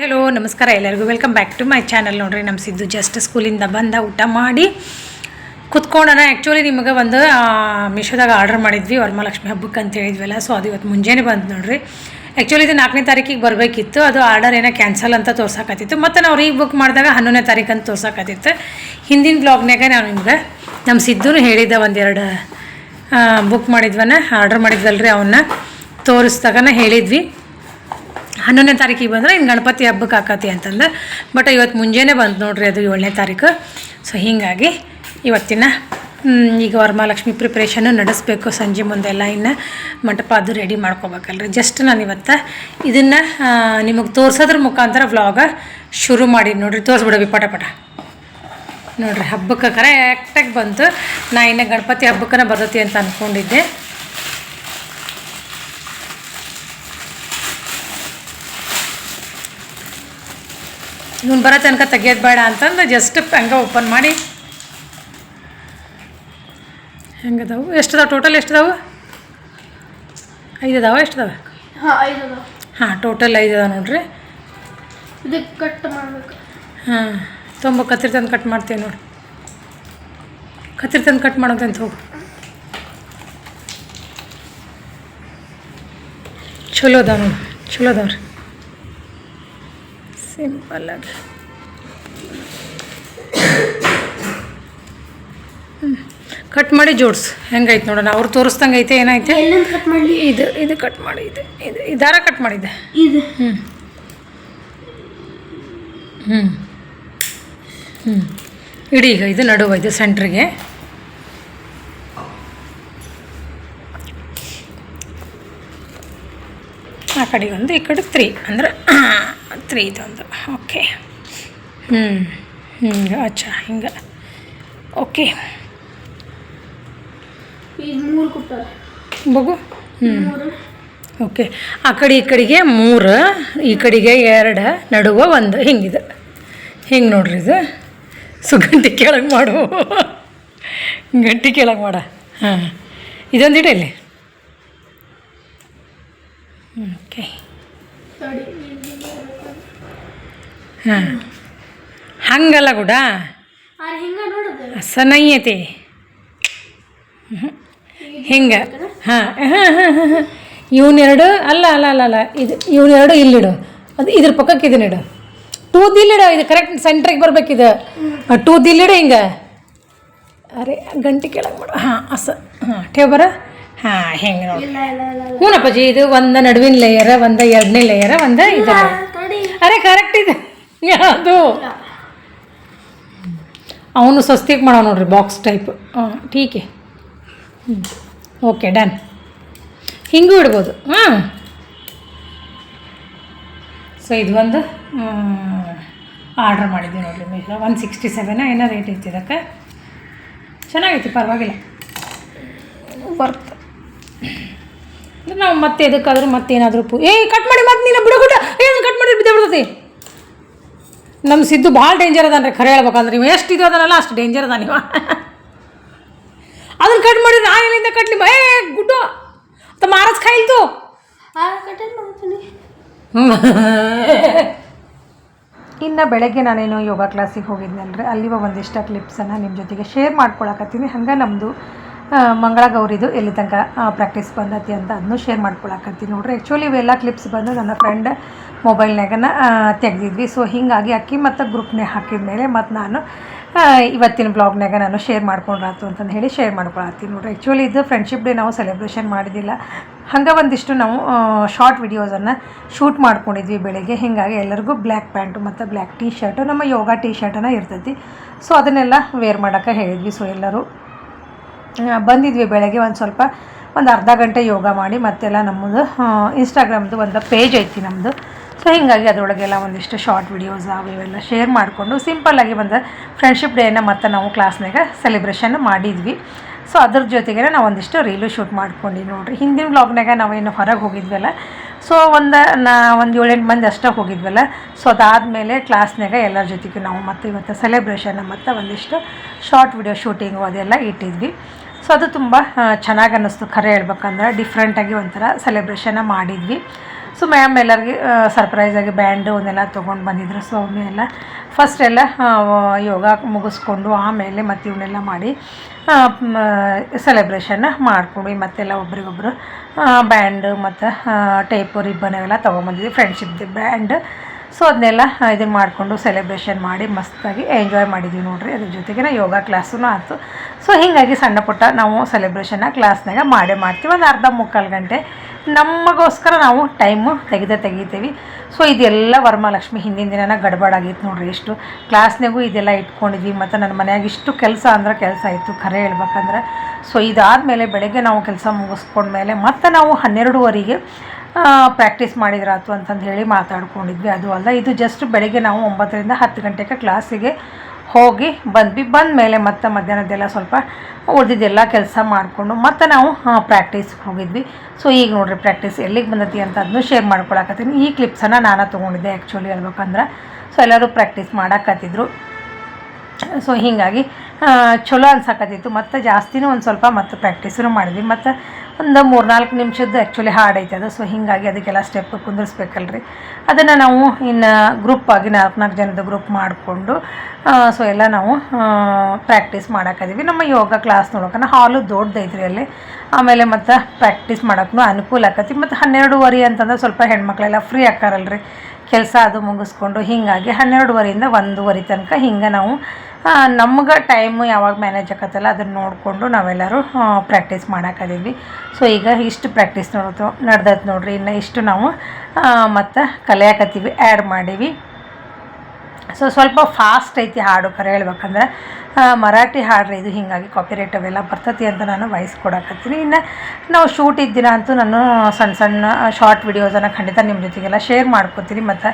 Hello ನಮಸ್ಕಾರ ಎಲ್ಲರಿಗೂ. Welcome back to my channel ನೋಡ್ರಿ ನಮ್ಮ ಸಿದ್ದು ಜಸ್ಟ್ ಸ್ಕೂಲಿಂದ ಬಂದ ಊಟ ಮಾಡಿ ಕುತ್ಕೊಂಡನ. ಆ್ಯಕ್ಚುಲಿ ನಿಮಗೆ ಒಂದು ಮೀಶೋದಾಗ ಆರ್ಡರ್ ಮಾಡಿದ್ವಿ, ವರಮಹಾಲಕ್ಷ್ಮಿ ಹಬ್ಬಕ್ಕೆ ಅಂತ ಹೇಳಿದ್ವಲ್ಲ. ಸೊ ಅದು ಇವತ್ತು ಮುಂಜಾನೆ ಬಂತು ನೋಡ್ರಿ. ಆ್ಯಕ್ಚುಲಿ ಇದು ನಾಲ್ಕನೇ ತಾರೀಕಿಗೆ ಬರಬೇಕಿತ್ತು. ಅದು ಆರ್ಡರ್ ಏನೋ ಕ್ಯಾನ್ಸಲ್ ಅಂತ ತೋರ್ಸಕತ್ತಿತ್ತು. ಮತ್ತು ನಾವು ರೀ ಬುಕ್ ಮಾಡಿದಾಗ ಹನ್ನೊಂದನೇ ತಾರೀಕು ಅಂತ ತೋರ್ಸಕತ್ತಿತ್ತು. ಹಿಂದಿನ ಬ್ಲಾಗ್ನಾಗ ನಾವು ನಿಮ್ಗೆ ನಮ್ಮ ಸಿದ್ದೂ ಹೇಳಿದ್ದ ಒಂದೆರಡು ಬುಕ್ ಮಾಡಿದ್ವನ ಆರ್ಡರ್ ಮಾಡಿದ್ವಲ್ರಿ ಅವನ್ನ. ತೋರಿಸ್ದಾಗನ ಹೇಳಿದ್ವಿ. ಹನ್ನೊಂದನೇ ತಾರೀಕಿಗೆ ಬಂದ್ರೆ ಇನ್ನು ಗಣಪತಿ ಹಬ್ಬಕ್ಕೆ ಆಕತಿ ಅಂತಂದು. ಬಟ್ ಇವತ್ತು ಮುಂಜಾನೆ ಬಂತು ನೋಡ್ರಿ ಅದು ಏಳನೇ ತಾರೀಕು. ಸೊ ಹೀಗಾಗಿ ಇವತ್ತಿನ ಈಗ ವರಮಹಾಲಕ್ಷ್ಮಿ ಪ್ರಿಪ್ರೇಷನ್ನು ನಡೆಸಬೇಕು ಸಂಜೆ ಮುಂದೆಲ್ಲ ಇನ್ನು ಮಂಟಪ ಅದು ರೆಡಿ ಮಾಡ್ಕೋಬೇಕಲ್ರಿ. ಜಸ್ಟ್ ನಾನು ಇವತ್ತು ಇದನ್ನು ನಿಮಗೆ ತೋರ್ಸೋದ್ರ ಮುಖಾಂತರ ವ್ಲಾಗ ಶುರು ಮಾಡಿ ನೋಡಿರಿ. ತೋರಿಸ್ಬಿಡವಿ ಪಟ ಪಟ. ನೋಡಿರಿ, ಹಬ್ಬಕ್ಕೆ ಕರೆಕ್ಟಾಗಿ ಬಂತು. ನಾ ಇನ್ನು ಗಣಪತಿ ಹಬ್ಬಕ್ಕನ ಬರ್ತೈತಿ ಅಂತ ಅಂದ್ಕೊಂಡಿದ್ದೆ ಇವ್ನು ಬರೋ ತನಕ ತೆಗಿಯೋದು ಬೇಡ ಅಂತಂದು ಜಸ್ಟ್ ಹಂಗೆ ಓಪನ್ ಮಾಡಿ. ಹೆಂಗದಾವು? ಎಷ್ಟದಾವೆ? ಟೋಟಲ್ ಎಷ್ಟದಾವು? ಐದು ಅದಾವ ಎಷ್ಟು ಹಾಂ ಐದು ಅದಾವ ಹಾಂ ಟೋಟಲ್ ಐದು ಅದಾವ ನೋಡ್ರಿ. ಇದಕ್ಕೆ ಕಟ್ ಮಾಡ್ಬೇಕು. ಹಾಂ ತುಂಬ ಕತ್ತಿರಿ ತಂದು ಕಟ್ ಮಾಡ್ತೀವಿ ನೋಡಿ. ಕತ್ತಿರಿ ತಂದು ಕಟ್ ಮಾಡೋದಂತ ಹೋಗು? ಚಲೋ ಅದಾವ ನೋಡಿ ಚಲೋ ಅದಾವ್ರಿ ಸಿಂಪಲ್ಲಾಗಿ ಕಟ್ ಮಾಡಿ ಜೋಡ್ಸು. ಹೆಂಗೈತೆ ನೋಡೋಣ ಅವ್ರು ತೋರಿಸ್ದಂಗೆ ಐತೆ ಏನೈತೆ ಕಟ್ ಮಾಡಿ ಇದು ಇದು ಕಟ್ ಮಾಡಿ ಇದು ಇದು ಈ ದಾರ ಕಟ್ ಮಾಡಿದ್ದೆ. ಇದು? ಹ್ಞೂ ಹ್ಞೂ ಹ್ಞೂ ಇಡೀ ಈಗ ಇದು ನಡುವ ಇದು ಸೆಂಟ್ರಿಗೆ. ಆ ಕಡೆಗೆ ಒಂದು ಈ ಕಡೆ ತ್ರೀ ಅಂದ್ರೆ ತ್ರೀ ಇದೊಂದು ಓಕೆ. ಹ್ಞೂ ಹಿಂಗೆ ಅಚ್ಚಾ ಹಿಂಗೆ. ಓಕೆ. ಬಗು ಹ್ಞೂ ಮೂರು. ಓಕೆ. ಆ ಕಡೆ ಈ ಕಡೆಗೆ ಮೂರು ಈ ಕಡೆಗೆ ಎರಡು ನಡುವ ಒಂದು. ಹಿಂಗಿದೆ. ಹಿಂಗೆ ನೋಡ್ರಿ ಇದು. ಸೊ ಗಂಟೆ ಕೆಳಗೆ ಮಾಡು. ಗಂಟಿ ಕೆಳಗೆ ಮಾಡ. ಹಾಂ. ಇದೊಂದು ಇಡಲಿ ಇಲ್ಲಿ. ಓಕೆ. ಹಾಂ. ಹಂಗಲ್ಲ ಗುಡ ಸನಯ್ಯತೆ ಹಿಂಗ ಹಾಂ ಹಾಂ ಹಾಂ ಹಾಂ. ಇವನ್ನೆರಡು ಅಲ್ಲ ಅಲ್ಲ ಅಲ್ಲ ಅಲ್ಲ. ಇದು ಇವನ್ನೆರಡು ಇಲ್ಲಿಡು. ಅದು ಇದ್ರ ಪಕ್ಕಕ್ಕೆ ಇದನ್ನಿಡು ಟೂ ದಿಲ್ಲಿಡು ಇದು ಕರೆಕ್ಟ್ ಸೆಂಟ್ರಿಗೆ ಬರ್ಬೇಕಿದು ಟೂ ದಿಲ್ಲಿಡು ಹಿಂಗೆ. ಅರೆ ಗಂಟೆ ಕೆಳಗೆ ಮಾಡು. ಹಾಂ ಅಸ ಹಾಂ ಟೇವ್ ಬರ. ಹಾಂ ಹೆಂಗೆ ನೋಡಿ. ಹ್ಞೂನಪ್ಪಾಜಿ ಇದು ಒಂದು ನಡುವಿನ ಲೇಯರ ಒಂದು ಎರಡನೇ ಲೇಯರ ಒಂದು ಇದು ಅರೆ ಕರೆಕ್ಟ್ ಇದೆ. ಅದು. ಅವನು ಸಸ್ತಿಗೆ ಮಾಡೋ ನೋಡ್ರಿ ಬಾಕ್ಸ್ ಟೈಪ್ ಹಾಂ ಟೀಕೆ. ಹ್ಞೂ ಓಕೆ ಡನ್ ಹಿಂಗೂ ಇಡ್ಬೋದು. ಹಾಂ ಸೊ ಇದು ಒಂದು ಆರ್ಡ್ರ್ ಮಾಡಿದ್ವಿ ನೋಡಿರಿ ಮೇಲೆ ಒನ್ ಸಿಕ್ಸ್ಟಿ ಸೆವೆನ ಏನೋ ರೇಟ್ ಇತ್ತು ಇದಕ್ಕೆ. ಚೆನ್ನಾಗೈತಿ ಪರವಾಗಿಲ್ಲ. ವರ್ತ್ ನಾವು ಮತ್ತೆ ಎದಕ್ಕಾದ್ರೂ ಮತ್ತೇನಾದರೂ ಪೂ ಏ ಕಟ್ ಮಾಡಿ ಮತ್ತೆ ನೀನು ಬಿಡಗುಟ ಏನು ಕಟ್ ಮಾಡಿ ಬಿದ್ದೆ ಬಿಡ್ತೈತಿ ನಮ್ಮ ಸಿದ್ದು ಭಾಳ ಡೇಂಜರ್ ಅದಾನ್ರಿ ಖರೆ ಹೇಳ್ಬೇಕಂದ್ರೆ. ನೀವು ಎಷ್ಟು ಇದು ಅದನಲ್ಲ ಅಷ್ಟು ಡೇಂಜರ್ ಅದ ನೀವು ಅದನ್ನ ಕಟ್ ಮಾಡಿ ನಾನು ಎಲ್ಲಿಂದ ಕಟ್ಲಿ ಏ ಗುಡ್ಡು! ಅಂತ ಮಾರಸ್ ಖಾಯಿಲ್ತು ಆ ಕಟ್ ಮಾಡ್ತೀನಿ? ಇನ್ನು ಬೆಳಗ್ಗೆ ನಾನೇನು ಯೋಗ ಕ್ಲಾಸಿಗೆ ಹೋಗಿದ್ನಲ್ರಿ ಅಲ್ಲಿ ಒಂದಿಷ್ಟು ಕ್ಲಿಪ್ಸನ್ನು ನಿಮ್ಮ ಜೊತೆಗೆ ಶೇರ್ ಮಾಡ್ಕೊಳಕತ್ತೀನಿ. ಹಂಗೆ ನಮ್ಮದು ಮಂಗಳ ಗೌರಿದು ಎಲ್ಲಿ ತನಕ ಪ್ರಾಕ್ಟೀಸ್ ಬಂದತಿ ಅಂತ ಅದನ್ನು ಶೇರ್ ಮಾಡ್ಕೊಳಕತ್ತೀನಿ ನೋಡ್ರಿ. ಆ್ಯಕ್ಚುಲಿ ಇವೆಲ್ಲ ಕ್ಲಿಪ್ಸ್ ಬಂದು ನನ್ನ ಫ್ರೆಂಡ್ ಮೊಬೈಲ್ನಾಗನ ತೆಗೆದಿದ್ವಿ. ಸೊ ಹೀಗಾಗಿ ಅಕ್ಕಿ ಮತ್ತು ಗ್ರೂಪ್ನೇ ಹಾಕಿದ ಮೇಲೆ ಮತ್ತು ನಾನು ಇವತ್ತಿನ ಬ್ಲಾಗ್ನಾಗ ನಾನು ಶೇರ್ ಮಾಡ್ಕೊಂಡ್ರಾತು ಅಂತಂದು ಹೇಳಿ ಶೇರ್ ಮಾಡ್ಕೊಳತ್ತೀನಿ ನೋಡ್ರಿ. ಆ್ಯಕ್ಚುಲಿ ಇದು ಫ್ರೆಂಡ್ಶಿಪ್ ಡೇ ನಾವು ಸೆಲೆಬ್ರೇಷನ್ ಮಾಡಿದ್ದಿಲ್ಲ ಹಂಗೆ ಒಂದಿಷ್ಟು ನಾವು ಶಾರ್ಟ್ ವಿಡಿಯೋಸನ್ನು ಶೂಟ್ ಮಾಡ್ಕೊಂಡಿದ್ವಿ ಬೆಳಗ್ಗೆ. ಹೀಗಾಗಿ ಎಲ್ಲರಿಗೂ ಬ್ಲ್ಯಾಕ್ ಪ್ಯಾಂಟು ಮತ್ತು ಬ್ಲ್ಯಾಕ್ ಟೀ ಶರ್ಟು ನಮ್ಮ ಯೋಗ ಟೀ ಶರ್ಟನ್ನು ಇರ್ತೈತಿ. ಸೊ ಅದನ್ನೆಲ್ಲ ವೇರ್ ಮಾಡೋಕ್ಕೆ ಹೇಳಿದ್ವಿ. ಸೊ ಎಲ್ಲರೂ ಬಂದಿದ್ವಿ ಬೆಳಗ್ಗೆ ಒಂದು ಸ್ವಲ್ಪ, ಒಂದು ಅರ್ಧ ಗಂಟೆ ಯೋಗ ಮಾಡಿ ಮತ್ತೆಲ್ಲ ನಮ್ಮದು ಇನ್ಸ್ಟಾಗ್ರಾಮ್ದು ಒಂದು ಪೇಜ್ ಐತಿ ನಮ್ಮದು ಸೊ ಹೀಗಾಗಿ ಅದರೊಳಗೆಲ್ಲ ಒಂದಿಷ್ಟು ಶಾರ್ಟ್ ವಿಡಿಯೋಸ್ ಅವು ಇವೆಲ್ಲ ಶೇರ್ ಮಾಡಿಕೊಂಡು ಸಿಂಪಲ್ಲಾಗಿ ಒಂದು ಫ್ರೆಂಡ್ಶಿಪ್ ಡೇನ ಮತ್ತು ನಾವು ಕ್ಲಾಸ್ನಾಗ ಸೆಲೆಬ್ರೇಷನ್ ಮಾಡಿದ್ವಿ. ಸೊ ಅದ್ರ ಜೊತೆಗೆ ನಾವು ಒಂದಿಷ್ಟು ರೀಲು ಶೂಟ್ ಮಾಡ್ಕೊಂಡು ನೋಡಿರಿ. ಹಿಂದಿನ ವ್ಲಾಗ್ನಾಗ ನಾವೇನು ಹೊರಗೆ ಹೋಗಿದ್ವಲ್ಲ? ಸೊ ಒಂದು, ನಾ ಒಂದು ಏಳೆಂಟು ಮಂದಿ ಅಷ್ಟೇ ಹೋಗಿದ್ವಲ್ಲ? ಸೊ ಅದಾದಮೇಲೆ ಕ್ಲಾಸ್ನಾಗ ಎಲ್ಲರ ಜೊತೆಗೂ ನಾವು ಮತ್ತು ಇವತ್ತು ಸೆಲೆಬ್ರೇಷನ್ ಮತ್ತು ಒಂದಿಷ್ಟು ಶಾರ್ಟ್ ವಿಡಿಯೋ ಶೂಟಿಂಗು ಅದೆಲ್ಲ ಇಟ್ಟಿದ್ವಿ. ಸೊ ಅದು ತುಂಬ ಚೆನ್ನಾಗಿ ಅನ್ನಿಸ್ತು. ಖರೆ ಹೇಳ್ಬೇಕಂದ್ರೆ ಡಿಫ್ರೆಂಟಾಗಿ ಒಂಥರ ಸೆಲೆಬ್ರೇಷನ್ನ ಮಾಡಿದ್ವಿ. ಸೊ ಮ್ಯಾಮ್ ಎಲ್ಲರಿಗೆ ಸರ್ಪ್ರೈಸಾಗಿ ಬ್ಯಾಂಡು ಅವನ್ನೆಲ್ಲ ತೊಗೊಂಡು ಬಂದಿದ್ರು. ಸೊ ಅವನ್ನೆಲ್ಲ ಫಸ್ಟ್ ಎಲ್ಲ ಯೋಗ ಮುಗಿಸ್ಕೊಂಡು ಆಮೇಲೆ ಮತ್ತು ಇವನ್ನೆಲ್ಲ ಮಾಡಿ ಸೆಲೆಬ್ರೇಷನ್ನ ಮಾಡ್ಕೊಂಡು ಮತ್ತೆಲ್ಲ ಒಬ್ರಿಗೊಬ್ರು ಬ್ಯಾಂಡ್ ಮತ್ತು ಟೇಪು ರಿಬ್ಬನ್ ಅವೆಲ್ಲ ತೊಗೊಂಬಂದಿದ್ವಿ ಫ್ರೆಂಡ್ಶಿಪ್ದು ಬ್ಯಾಂಡ್ ಸೊ ಅದನ್ನೆಲ್ಲ ಇದನ್ನು ಮಾಡಿಕೊಂಡು ಸೆಲೆಬ್ರೇಷನ್ ಮಾಡಿ ಮಸ್ತಾಗಿ ಎಂಜಾಯ್ ಮಾಡಿದ್ವಿ ನೋಡ್ರಿ. ಅದ್ರ ಜೊತೆಗೆ ಯೋಗ ಕ್ಲಾಸೂ ಆಯಿತು. ಸೊ ಹೀಗಾಗಿ ಸಣ್ಣ ಪುಟ್ಟ ನಾವು ಸೆಲೆಬ್ರೇಷನ್ನ ಕ್ಲಾಸ್ನಾಗ ಮಾಡೇ ಮಾಡ್ತೀವಿ. ಒಂದು ಅರ್ಧ ಮುಕ್ಕಾಲು ಗಂಟೆ. ನಮಗೋಸ್ಕರ ನಾವು ಟೈಮು ತೆಗೆದೇ ತೆಗಿತೀವಿ. ಸೊ ಇದೆಲ್ಲ ವರಮಹಾಲಕ್ಷ್ಮಿ ಹಿಂದಿನ ದಿನನ ಗಡ್ಬಡಾಗಿತ್ತು ನೋಡ್ರಿ ಇಷ್ಟು. ಕ್ಲಾಸ್ನಾಗೂ ಇದೆಲ್ಲ ಇಟ್ಕೊಂಡಿದ್ವಿ. ಮತ್ತು ನನ್ನ ಮನೆಯಾಗ ಇಷ್ಟು ಕೆಲಸ ಅಂದ್ರೆ ಕೆಲಸ ಇತ್ತು ಖರೆ ಹೇಳ್ಬೇಕಂದ್ರೆ. ಸೊ ಇದಾದಮೇಲೆ ಬೆಳಗ್ಗೆ ನಾವು ಕೆಲಸ ಮುಗಿಸ್ಕೊಂಡ್ಮೇಲೆ ಮತ್ತು ನಾವು ಹನ್ನೆರಡುವರೆಗೆ ಪ್ರಾಕ್ಟೀಸ್ ಮಾಡಿದ್ರಾತು ಅಂತಂದು ಹೇಳಿ ಮಾತಾಡ್ಕೊಂಡಿದ್ವಿ. ಅದು ಅಲ್ಲ, ಇದು ಜಸ್ಟ್ ಬೆಳಗ್ಗೆ ನಾವು ಒಂಬತ್ತರಿಂದ ಹತ್ತು ಗಂಟೆಗೆ ಕ್ಲಾಸಿಗೆ ಹೋಗಿ ಬಂದ್ವಿ. ಬಂದ ಮೇಲೆ ಮತ್ತೆ ಮಧ್ಯಾಹ್ನದ್ದೆಲ್ಲ ಸ್ವಲ್ಪ ಉಳಿದಿದ್ದೆಲ್ಲ ಕೆಲಸ ಮಾಡಿಕೊಂಡು ಮತ್ತೆ ನಾವು ಪ್ರಾಕ್ಟೀಸ್ಗೆ ಹೋಗಿದ್ವಿ. ಸೊ ಈಗ ನೋಡ್ರಿ ಪ್ರಾಕ್ಟೀಸ್ ಎಲ್ಲಿಗೆ ಬಂದತಿ ಅಂತ ಅದನ್ನು ಶೇರ್ ಮಾಡ್ಕೊಳಕತ್ತೀನಿ. ಈ ಕ್ಲಿಪ್ಸನ್ನು ನಾನು ತೊಗೊಂಡಿದ್ದೆ ಆ್ಯಕ್ಚುಲಿ ಹೇಳ್ಬೇಕಂದ್ರೆ. ಸೊ ಎಲ್ಲರೂ ಪ್ರಾಕ್ಟೀಸ್ ಮಾಡಕತ್ತಿದ್ರು. ಸೊ ಹೀಗಾಗಿ ಚಲೋ ಅನ್ಸಕತ್ತಿತ್ತು. ಮತ್ತು ಜಾಸ್ತಿನೂ ಒಂದು ಸ್ವಲ್ಪ ಮತ್ತು ಪ್ರಾಕ್ಟೀಸನ್ನು ಮಾಡಿದ್ವಿ. ಮತ್ತು ಒಂದು ಮೂರ್ನಾಲ್ಕು ನಿಮಿಷದ್ದು ಆ್ಯಕ್ಚುಲಿ ಹಾರ್ಡ್ ಐತೆ ಅದು. ಸೊ ಹೀಗಾಗಿ ಅದಕ್ಕೆಲ್ಲ ಸ್ಟೆಪ್ ಕುಂದಿರ್ಸ್ಬೇಕಲ್ರಿ. ಅದನ್ನು ನಾವು ಇನ್ನು ಗ್ರೂಪ್ ಆಗಿ ನಾಲ್ಕು ನಾಲ್ಕು ಜನದ ಗ್ರೂಪ್ ಮಾಡಿಕೊಂಡು ಸೊ ಎಲ್ಲ ನಾವು ಪ್ರಾಕ್ಟೀಸ್ ಮಾಡಾಕದೀವಿ ನಮ್ಮ ಯೋಗ ಕ್ಲಾಸ್ ನೋಡೋಕೆ ಹಾಲು ದೊಡ್ಡದೈತ್ರಿ ಅಲ್ಲಿ. ಆಮೇಲೆ ಮತ್ತು ಪ್ರಾಕ್ಟೀಸ್ ಮಾಡೋಕ್ಕೂ ಅನುಕೂಲ ಆಕತಿ ಮತ್ತು ಹನ್ನೆರಡುವರೆ ಅಂತಂದ್ರೆ ಸ್ವಲ್ಪ ಹೆಣ್ಮಕ್ಳೆಲ್ಲ ಫ್ರೀ ಆಕಾರಲ್ರಿ ಕೆಲಸ ಅದು ಮುಗಿಸ್ಕೊಂಡು ಹೀಗಾಗಿ ಹನ್ನೆರಡುವರೆಯಿಂದ ಒಂದೂವರೆ ತನಕ ಹಿಂಗೆ ನಾವು ನಮ್ಗೆ ಟೈಮು ಯಾವಾಗ ಮ್ಯಾನೇಜ್ ಆಗತ್ತಲ್ಲ ಅದನ್ನು ನೋಡಿಕೊಂಡು ನಾವೆಲ್ಲರೂ ಪ್ರಾಕ್ಟೀಸ್ ಮಾಡಾಕದೀವಿ ಸೊ ಈಗ ಇಷ್ಟು ಪ್ರಾಕ್ಟೀಸ್ ನೋಡೋದು ನಡ್ದೈತೆ ನೋಡ್ರಿ. ಇನ್ನು ಇಷ್ಟು ನಾವು ಮತ್ತು ಕಲಿಯಾಕತ್ತೀವಿ ಆ್ಯಡ್ ಮಾಡೀವಿ. ಸೊ ಸ್ವಲ್ಪ ಫಾಸ್ಟ್ ಐತಿ ಹಾಡು ಕರೆ ಹೇಳ್ಬೇಕಂದ್ರೆ ಮರಾಠಿ ಹಾಡ್ರಿ, ಇದು ಹೀಗಾಗಿ ಕಾಪಿರೇಟ್ ಅವೆಲ್ಲ ಬರ್ತತಿ ಅಂತ ನಾನು ವಾಯ್ಸ್ ಕೊಡಕತ್ತೀನಿ ಇನ್ನು ನಾವು ಶೂಟ್ ಇದ್ದಿನ ಅಂತೂ ನಾನು ಸಣ್ಣ ಸಣ್ಣ ಶಾರ್ಟ್ ವಿಡಿಯೋಸನ್ನು ಖಂಡಿತ ನಿಮ್ಮ ಜೊತೆಗೆಲ್ಲ ಶೇರ್ ಮಾಡ್ಕೋತೀನಿ. ಮತ್ತು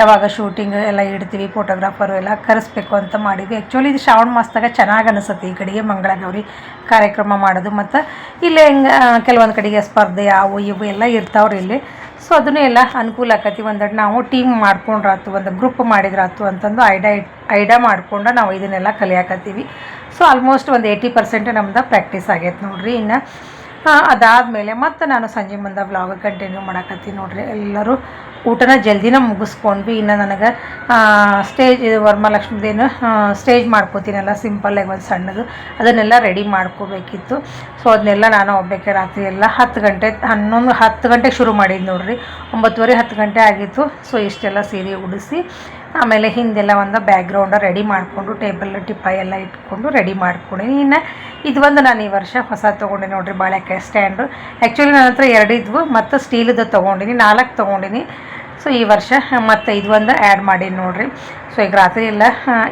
ಯಾವಾಗ ಶೂಟಿಂಗ್ ಎಲ್ಲ ಇಡ್ತೀವಿ ಫೋಟೋಗ್ರಾಫರು ಎಲ್ಲ ಕರೆಸ್ಬೇಕು ಅಂತ ಮಾಡಿದ್ವಿ. ಆ್ಯಕ್ಚುಲಿ ಇದು ಶ್ರಾವಣ ಮಾಸದಾಗ ಚೆನ್ನಾಗಿ ಅನಿಸುತ್ತೆ. ಈ ಕಡೆಗೆ ಮಂಗಳಗೌರಿ ಕಾರ್ಯಕ್ರಮ ಮಾಡೋದು. ಮತ್ತು ಇಲ್ಲೇ ಹಿಂಗೆ ಕೆಲವೊಂದು ಕಡೆಗೆ ಸ್ಪರ್ಧೆ ಅವು ಇವು ಎಲ್ಲ ಇರ್ತಾವ್ರಿ ಇಲ್ಲಿ. ಸೊ ಅದನ್ನು ಎಲ್ಲ ಅನುಕೂಲ ಆಕತಿ. ಒಂದೆರಡು ನಾವು ಟೀಮ್ ಮಾಡ್ಕೊಂಡ್ರಾತು, ಒಂದು ಗ್ರೂಪ್ ಮಾಡಿದ್ರಾತು ಅಂತಂದು ಐಡಾ ಐಡಾ ಮಾಡ್ಕೊಂಡು ನಾವು ಇದನ್ನೆಲ್ಲ ಕಲಿಯಾಕತ್ತೀವಿ. ಸೊ ಆಲ್ಮೋಸ್ಟ್ ಒಂದು ಏಯ್ಟಿ ಪರ್ಸೆಂಟ್ ನಮ್ದು ಪ್ರಾಕ್ಟೀಸ್ ಆಗೈತೆ ನೋಡಿರಿ ಇನ್ನು. ಅದಾದಮೇಲೆ ಮತ್ತೆ ನಾನು ಸಂಜೆ ಮುಂದೆ ವ್ಲಾಗ್ ಕಂಟಿನ್ಯೂ ಮಾಡಕತ್ತೀನಿ ನೋಡ್ರಿ. ಎಲ್ಲರೂ ಊಟನ ಜಲ್ದಿನ ಮುಗಿಸ್ಕೊಂಡ್ವಿ. ಇನ್ನು ನನಗೆ ಸ್ಟೇಜ್ ವರಮಹಾಲಕ್ಷ್ಮಿದೇನು ಸ್ಟೇಜ್ ಮಾಡ್ಕೋತೀನಲ್ಲ ಸಿಂಪಲ್ಲಾಗಿ ಒಂದು ಸಣ್ಣದು. ಅದನ್ನೆಲ್ಲ ರೆಡಿ ಮಾಡ್ಕೋಬೇಕಿತ್ತು. ಸೊ ಅದನ್ನೆಲ್ಲ ನಾನು ಒಬ್ಬಕ್ಕೆ ರಾತ್ರಿ ಎಲ್ಲ ಹತ್ತು ಗಂಟೆ, ಹನ್ನೊಂದು ಹತ್ತು ಗಂಟೆಗೆ ಶುರು ಮಾಡಿದ್ದು ನೋಡ್ರಿ. ಒಂಬತ್ತುವರೆ ಹತ್ತು ಗಂಟೆ ಆಗಿತ್ತು. ಸೊ ಇಷ್ಟೆಲ್ಲ ಸೀರೆ ಉಡಿಸಿ ಆಮೇಲೆ ಹಿಂದೆಲ್ಲ ಒಂದು ಬ್ಯಾಕ್ಗ್ರೌಂಡ ರೆಡಿ ಮಾಡಿಕೊಂಡು ಟೇಬಲ್ ಟಿಪ್ಪ ಎಲ್ಲ ಇಟ್ಕೊಂಡು ರೆಡಿ ಮಾಡ್ಕೊಂಡಿನಿ ಇನ್ನು ಇದು ಒಂದು ನಾನು ಈ ವರ್ಷ ಹೊಸ ತೊಗೊಂಡೆ ನೋಡಿರಿ ಬಾಳೆಕಾಯಿ ಸ್ಟ್ಯಾಂಡು ಆ್ಯಕ್ಚುಲಿ ನನ್ನ ಹತ್ರ ಎರಡು ಇದ್ವು, ಮತ್ತು ಸ್ಟೀಲ್ದು ತೊಗೊಂಡಿನಿ, ನಾಲ್ಕು ತೊಗೊಂಡಿನಿ. ಸೊ ಈ ವರ್ಷ ಮತ್ತು ಇದು ಒಂದು ಆ್ಯಡ್ ಮಾಡೀನಿ ನೋಡ್ರಿ. ಸೊ ಈಗ ರಾತ್ರಿ ಎಲ್ಲ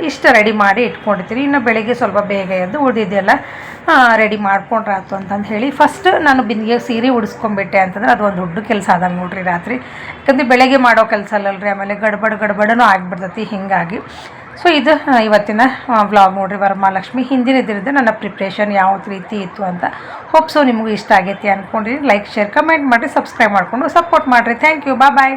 ಇಷ್ಟು ರೆಡಿ ಮಾಡಿ ಇಟ್ಕೊಂಡಿರ್ತೀನಿ ಇನ್ನು ಬೆಳಿಗ್ಗೆ ಸ್ವಲ್ಪ ಬೇಗ ಎದ್ದು ಉಳಿದಿದ್ದೆಲ್ಲ ರೆಡಿ ಮಾಡ್ಕೊಂಡ್ರಾತು ಅಂತಂದು ಹೇಳಿ ಫಸ್ಟ್ ನಾನು ಬಿಂದಿಗೆ ಸೀರೆ ಉಡಿಸ್ಕೊಂಡ್ಬಿಟ್ಟೆ ಅಂತಂದ್ರೆ ಅದು ಒಂದು ದೊಡ್ಡ ಕೆಲಸ ಆದಂಗೆ ನೋಡ್ರಿ ರಾತ್ರಿ. ಯಾಕಂದ್ರೆ ಬೆಳಗ್ಗೆ ಮಾಡೋ ಕೆಲಸ ಅಲ್ಲಲ್ರಿ, ಆಮೇಲೆ ಗಡ್ಬಡ್ ಗಡ್ಬಡನೂ ಆಗಿಬಿಡ್ತೈತಿ ಹೀಗಾಗಿ. ಸೊ ಇದು ಇವತ್ತಿನ ವ್ಲಾಗ್ ನೋಡ್ರಿ ವರಮಹಾಲಕ್ಷ್ಮಿ. ಹಿಂದಿನ ಇದ್ರಿಂದ ನನ್ನ ಪ್ರಿಪ್ರೇಷನ್ ಯಾವ ರೀತಿ ಇತ್ತು ಅಂತ ಹೋಪ್ಸು ನಿಮಗೂ ಇಷ್ಟ ಆಗೈತಿ ಅಂದ್ಕೊಂಡ್ರಿ ಲೈಕ್ ಶೇರ್ ಕಮೆಂಟ್ ಮಾಡಿರಿ ಸಬ್ಸ್ಕ್ರೈಬ್ ಮಾಡಿಕೊಂಡು ಸಪೋರ್ಟ್ ಮಾಡಿರಿ. ಥ್ಯಾಂಕ್ ಯು ಬಾ ಬಾಯ್